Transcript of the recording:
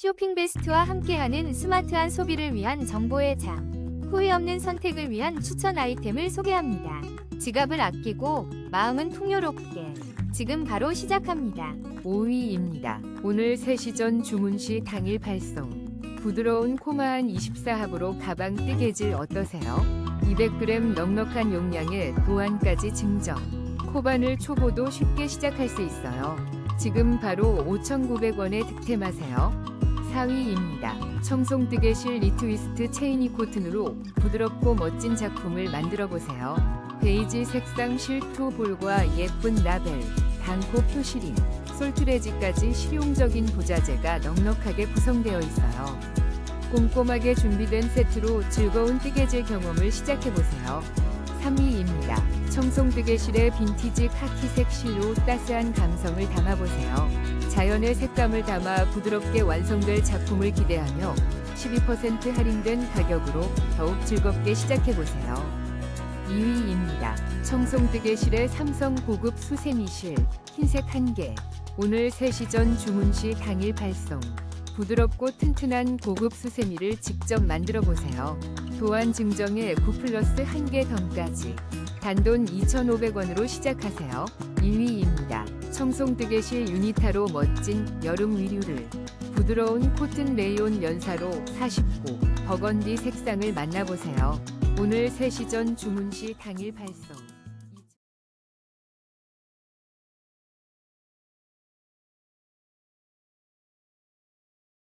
쇼핑 베스트와 함께하는 스마트한 소비를 위한 정보의 장. 후회 없는 선택을 위한 추천 아이템을 소개합니다. 지갑을 아끼고 마음은 풍요롭게. 지금 바로 시작합니다. 5위입니다. 오늘 3시 전 주문 시 당일 발송. 부드러운 코마한 24합으로 가방 뜨개질 어떠세요? 200g 넉넉한 용량에 도안까지 증정. 코바늘 초보도 쉽게 시작할 수 있어요. 지금 바로 5,900원에 득템하세요. 4위입니다. 청송 뜨개실 리트위스트 체이니 코튼으로 부드럽고 멋진 작품을 만들어 보세요. 베이지 색상 실토 볼과 예쁜 라벨, 단코 표시림, 솔트레지까지 실용적인 부자재가 넉넉하게 구성되어 있어요. 꼼꼼하게 준비된 세트로 즐거운 뜨개질 경험을 시작해보세요. 3위입니다. 청송 뜨개실의 빈티지 카키색 실로 따스한 감성을 담아보세요. 자연의 색감을 담아 부드럽게 완성될 작품을 기대하며 12% 할인된 가격으로 더욱 즐겁게 시작해보세요. 2위입니다. 청송 뜨개실의 삼성 고급 수세미실 흰색 1개 오늘 3시 전 주문 시 당일 발송 부드럽고 튼튼한 고급 수세미를 직접 만들어 보세요. 도안 증정에 9 플러스 1개 덤까지 단돈 2,500원으로 시작하세요. 2위입니다. 청송 뜨개실 유니타로 멋진 여름 위류를 부드러운 코튼 레이온 연사로 49 버건디 색상을 만나보세요. 오늘 3시 전 주문 시 당일 발송